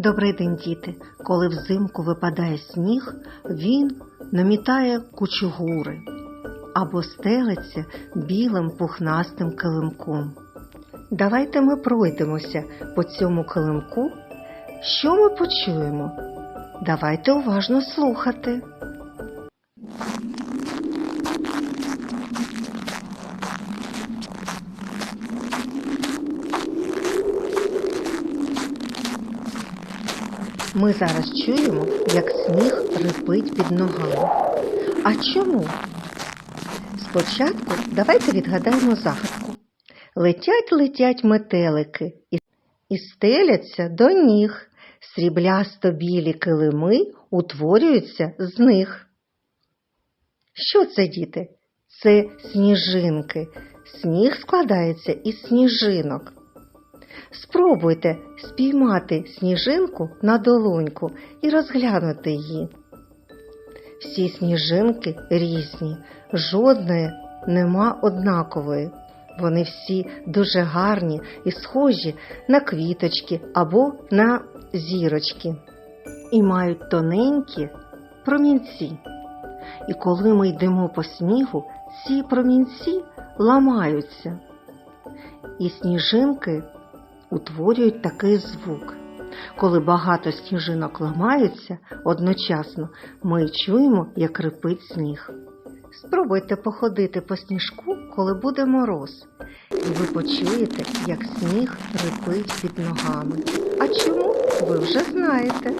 Добрий день, діти. Коли взимку випадає сніг, він намітає кучугури або стелиться білим пухнастим килимком. Давайте ми пройдемося по цьому килимку. Що ми почуємо? Давайте уважно слухати. Ми зараз чуємо, як сніг рипить під ногами. А чому? Спочатку давайте відгадаємо загадку. Летять, летять метелики і, стеляться до ніг. Сріблясто білі килими утворюються з них. Що це, діти? Це сніжинки. Сніг складається із сніжинок. Спробуйте спіймати сніжинку на долоньку і розглянути її. Всі сніжинки різні, жодної нема однакової. Вони всі дуже гарні і схожі на квіточки або на зірочки і мають тоненькі промінці. І коли ми йдемо по снігу, ці промінці ламаються. І сніжинки утворюють такий звук. Коли багато сніжинок ламаються одночасно, ми чуємо, як рипить сніг. Спробуйте походити по сніжку, коли буде мороз, і ви почуєте, як сніг рипить під ногами. А чому? Ви вже знаєте.